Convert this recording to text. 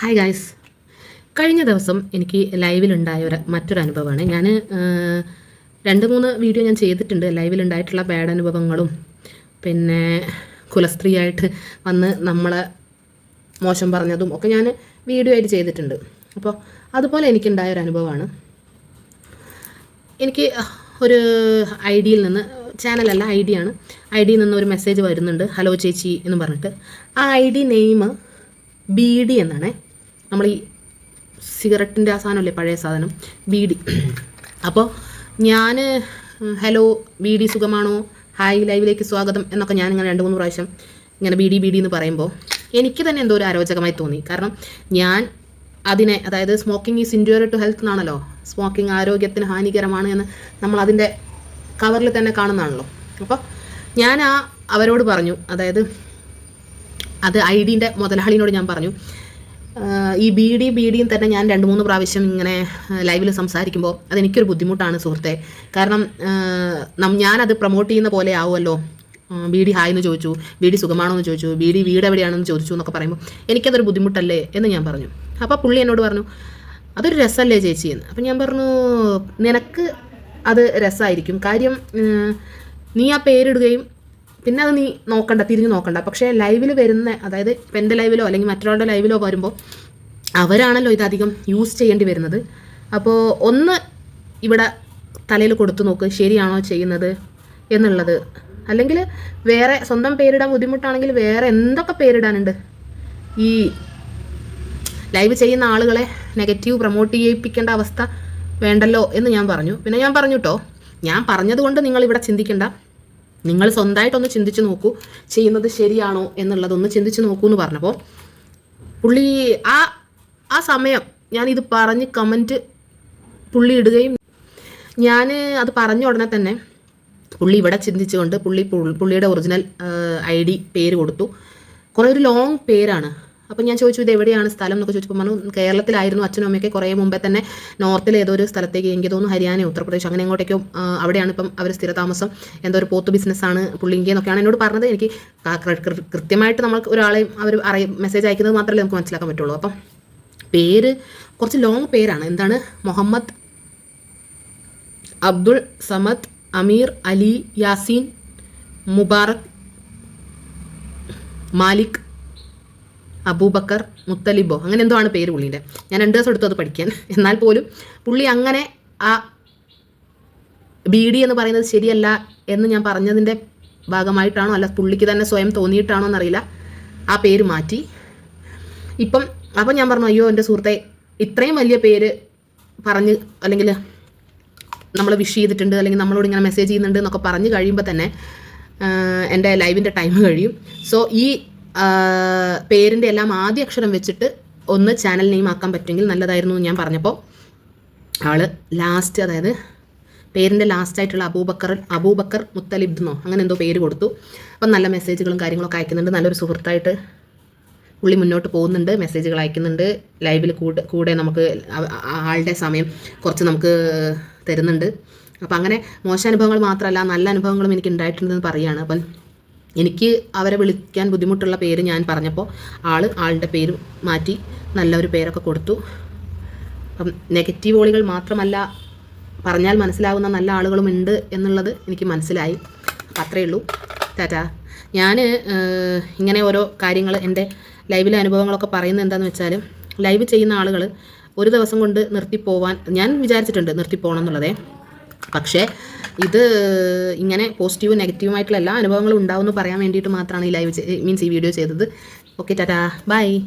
Hi guys കഴിഞ്ഞ ദിവസം എനിക്ക് ലൈവിലുണ്ടായ ഒരു മറ്റൊരു അനുഭവമാണ്. ഞാൻ രണ്ട് മൂന്ന് വീഡിയോ ഞാൻ ചെയ്തിട്ടുണ്ട്. ലൈവിലുണ്ടായിട്ടുള്ള ബാഡ് അനുഭവങ്ങളും പിന്നെ കുലസ്ത്രീയായിട്ട് വന്ന് നമ്മളെ മോശം പറഞ്ഞതും ഒക്കെ ഞാൻ വീഡിയോ ആയിട്ട് ചെയ്തിട്ടുണ്ട്. അപ്പോൾ അതുപോലെ എനിക്കുണ്ടായ ഒരു അനുഭവമാണ്. എനിക്ക് ഒരു ഐ ഡിയിൽ നിന്ന് ചാനലല്ല ഐ ഡിയാണ് ഐ ഡിയിൽ നിന്ന് ഒരു മെസ്സേജ് വരുന്നുണ്ട്. ഹലോ ചേച്ചി എന്ന് പറഞ്ഞിട്ട്. ആ I D name B D എന്നാണ്. നമ്മൾ ഈ സിഗരറ്റിന്റെ ആ സാധനമല്ലേ പഴയ സാധനം? ബി ഡി അപ്പോൾ ഞാൻ ഹലോ ബി ഡി സുഖമാണോ? ഹായ് ലൈവിലേക്ക് സ്വാഗതം എന്നൊക്കെ ഞാൻ ഇങ്ങനെ രണ്ട് മൂന്ന് പ്രാവശ്യം ഇങ്ങനെ ബി ഡി ബി ഡി എന്ന് പറയുമ്പോൾ എനിക്ക് തന്നെ എന്തോ ഒരു അരോചകമായി തോന്നി. കാരണം ഞാൻ അതിനെ അതായത് smoking is injurious to health എന്നാണല്ലോ. സ്മോക്കിംഗ് ആരോഗ്യത്തിന് ഹാനികരമാണ് എന്ന് നമ്മൾ അതിന്റെ കവറിൽ തന്നെ കാണുന്നതാണല്ലോ. അപ്പോൾ ഞാൻ ആ അവരോട് പറഞ്ഞു അതായത് അത് ഐ ഡീന്റെ മുതലാളിനോട് ഞാൻ പറഞ്ഞു. ഈ ബി ഡി ബി ഡിയും തന്നെ ഞാൻ രണ്ട് മൂന്ന് പ്രാവശ്യം ഇങ്ങനെ ലൈവിൽ സംസാരിക്കുമ്പോൾ അതെനിക്കൊരു ബുദ്ധിമുട്ടാണ് സുഹൃത്തെ. കാരണം ഞാനത് പ്രൊമോട്ട് ചെയ്യുന്ന പോലെ ആവുമല്ലോ? ബി ഡി ഹായ് എന്ന് ചോദിച്ചു ബി ഡി സുഖമാണോ എന്ന് ചോദിച്ചു ബി ഡി വീട് എവിടെയാണെന്ന് ചോദിച്ചു എന്നൊക്കെ പറയുമ്പോൾ എനിക്കതൊരു ബുദ്ധിമുട്ടല്ലേ എന്ന് ഞാൻ പറഞ്ഞു. അപ്പോൾ പുള്ളി എന്നോട് പറഞ്ഞു അതൊരു രസമല്ലേ ചേച്ചി? എന്ന്. അപ്പം ഞാൻ പറഞ്ഞു നിനക്ക് അത് രസമായിരിക്കും കാര്യം നീ ആ പേരിടുകയും പിന്നെ അത് നീ നോക്കണ്ട തിരിഞ്ഞു നോക്കണ്ട. പക്ഷേ ലൈവിൽ വരുന്ന അതായത് ഇപ്പം എന്റെ ലൈവിലോ അല്ലെങ്കിൽ മറ്റൊരാളുടെ ലൈവിലോ വരുമ്പോൾ അവരാണല്ലോ ഇതധികം യൂസ് ചെയ്യേണ്ടി വരുന്നത്. അപ്പോൾ ഒന്ന് ഇവിടെ തലയിൽ കൊടുത്തു നോക്ക് ശരിയാണോ ചെയ്യുന്നത് എന്നുള്ളത്. അല്ലെങ്കിൽ വേറെ സ്വന്തം പേരിടാൻ ബുദ്ധിമുട്ടാണെങ്കിൽ വേറെ എന്തൊക്കെ പേരിടാനുണ്ട്? ഈ ലൈവ് ചെയ്യുന്ന ആളുകളെ നെഗറ്റീവ് പ്രൊമോട്ട് ചെയ്യിപ്പിക്കേണ്ട അവസ്ഥ വേണ്ടല്ലോ എന്ന് ഞാൻ പറഞ്ഞു. പിന്നെ ഞാൻ പറഞ്ഞു കേട്ടോ ഞാൻ പറഞ്ഞതുകൊണ്ട് നിങ്ങൾ ഇവിടെ ചിന്തിക്കണ്ട. നിങ്ങൾ സ്വന്തമായിട്ടൊന്ന് ചിന്തിച്ച് നോക്കൂ ചെയ്യുന്നത് ശരിയാണോ എന്നുള്ളതൊന്ന് ചിന്തിച്ച് നോക്കൂ എന്ന് പറഞ്ഞപ്പോൾ പുള്ളി ആ ആ സമയം ഞാനിത് പറഞ്ഞ് കമന്റ് പുള്ളി ഇടുകയും ഞാൻ അത് പറഞ്ഞ ഉടനെ തന്നെ പുള്ളി ഇവിടെ ചിന്തിച്ചുകൊണ്ട് പുള്ളി പുള്ളിയുടെ ഒറിജിനൽ ഐ ഡി പേര് കൊടുത്തു. കുറേ ഒരു ലോങ് പേരാണ്. അപ്പം ഞാൻ ചോദിച്ചു ഇത് എവിടെയാണ് സ്ഥലം? എന്നൊക്കെ ചോദിച്ചപ്പോൾ പറഞ്ഞു കേരളത്തിലായിരുന്നു അച്ഛനും അമ്മയൊക്കെ കുറേ മുമ്പേ തന്നെ നോർത്തിൽ ഏതോ ഒരു സ്ഥലത്തേക്ക് എനിക്ക് തോന്നുന്നു ഹരിയാന ഉത്തർപ്രദേശ് അങ്ങനെ എങ്ങോട്ടേക്കോ അവിടെയാണ് ഇപ്പം അവർ സ്ഥിരതാമസം. എന്തോ ഒരു പോത്ത് ബിസിനസ്സാണ് പുള്ളിങ്കി എന്നൊക്കെയാണ് എന്നോട് പറഞ്ഞത്. എനിക്ക് കൃത്യമായിട്ട് നമ്മൾക്ക് ഒരാളെയും അവർ അറിയ മെസ്സേജ് അയക്കുന്നത് മാത്രമല്ലേ നമുക്ക് മനസ്സിലാക്കാൻ പറ്റുള്ളൂ. അപ്പം പേര് കുറച്ച് ലോങ് പേരാണ്. എന്താണ്? മുഹമ്മദ് അബ്ദുൾ സമദ് അമീർ അലി യാസീൻ മുബാറക് മാലിക് അബൂബക്കർ മുത്തലിബോ അങ്ങനെ എന്തോ ആണ് പേര് പുള്ളീന്റെ ഞാൻ രണ്ട് ദിവസം എടുത്തു അത് പഠിക്കാൻ. എന്നാൽ പോലും പുള്ളി അങ്ങനെ ആ ബി ഡി എന്ന് പറയുന്നത് ശരിയല്ല എന്ന് ഞാൻ പറഞ്ഞതിന്റെ ഭാഗമായിട്ടാണോ അല്ല പുള്ളിക്ക് തന്നെ സ്വയം തോന്നിയിട്ടാണോ എന്നറിയില്ല. ആ പേര് മാറ്റി. ഇപ്പം അപ്പം ഞാൻ പറഞ്ഞു അയ്യോ എന്റെ സുഹൃത്തെ ഇത്രയും വലിയ പേര് പറഞ്ഞ് അല്ലെങ്കിൽ നമ്മൾ വിഷ് ചെയ്തിട്ടുണ്ട് അല്ലെങ്കിൽ നമ്മളോട് ഇങ്ങനെ മെസ്സേജ് ചെയ്യുന്നുണ്ട് എന്നൊക്കെ പറഞ്ഞ് കഴിയുമ്പോൾ തന്നെ എന്റെ ലൈവിന്റെ ടൈം കഴിയും. സോ ഈ പേരിന്റെ എല്ലാം ആദ്യ അക്ഷരം വെച്ചിട്ട് ഒന്ന് ചാനൽ നെയിം ആക്കാൻ പറ്റുമെങ്കിൽ നല്ലതായിരുന്നു ഞാൻ പറഞ്ഞപ്പോൾ ആൾ ലാസ്റ്റ് അതായത് പേരിന്റെ ലാസ്റ്റ് ആയിട്ടുള്ള അബൂബക്കർ അബൂബക്കർ മുത്തലിബ് എന്നോ അങ്ങനെ എന്തോ പേര് കൊടുത്തു. അപ്പം നല്ല മെസ്സേജുകളും കാര്യങ്ങളൊക്കെ അയക്കുന്നുണ്ട്. നല്ലൊരു സുഹൃത്തായിട്ട് പുള്ളി മുന്നോട്ട് പോകുന്നുണ്ട്. മെസ്സേജുകൾ അയക്കുന്നുണ്ട്. ലൈവിൽ കൂടെ കൂടെ നമുക്ക് ആളുടെ സമയം കുറച്ച് നമുക്ക് തരുന്നുണ്ട്. അപ്പം അങ്ങനെ മോശം അനുഭവങ്ങൾ മാത്രമല്ല നല്ല അനുഭവങ്ങളും എനിക്ക് ഉണ്ടായിട്ടുണ്ടെന്ന് പറയുകയാണ്. അപ്പം എനിക്ക് അവരെ വിളിക്കാൻ ബുദ്ധിമുട്ടുള്ള പേര് ഞാൻ പറഞ്ഞപ്പോൾ ആൾ ആളുടെ പേര് മാറ്റി നല്ലൊരു പേരൊക്കെ കൊടുത്തു. അപ്പം നെഗറ്റീവ് ഓളികൾ മാത്രമല്ല പറഞ്ഞാൽ മനസ്സിലാകുന്ന നല്ല ആളുകളും ഉണ്ട് എന്നുള്ളത് എനിക്ക് മനസ്സിലായി. അത്രയേ ഉള്ളൂ. ടാറ്റാ. ഞാൻ ഇങ്ങനെ ഓരോ കാര്യങ്ങൾ എന്റെ ലൈവിലെ അനുഭവങ്ങളൊക്കെ പറയുന്നത് എന്താണെന്ന് വെച്ചാൽ ലൈവ് ചെയ്യുന്ന ആളുകൾ ഒരു ദിവസം കൊണ്ട് നിർത്തിപ്പോവാൻ ഞാൻ വിചാരിച്ചിട്ടുണ്ട് നിർത്തിപ്പോകണം എന്നുള്ളതേ. പക്ഷേ ഇത് ഇങ്ങനെ പോസിറ്റീവും നെഗറ്റീവുമായിട്ടുള്ള എല്ലാ അനുഭവങ്ങളും ഉണ്ടാവും എന്ന് പറയാൻ വേണ്ടിയിട്ട് മാത്രമാണ് ഈ ലൈവ് മീൻസ് ഈ വീഡിയോ ചെയ്തത്. Okay tata. ബൈ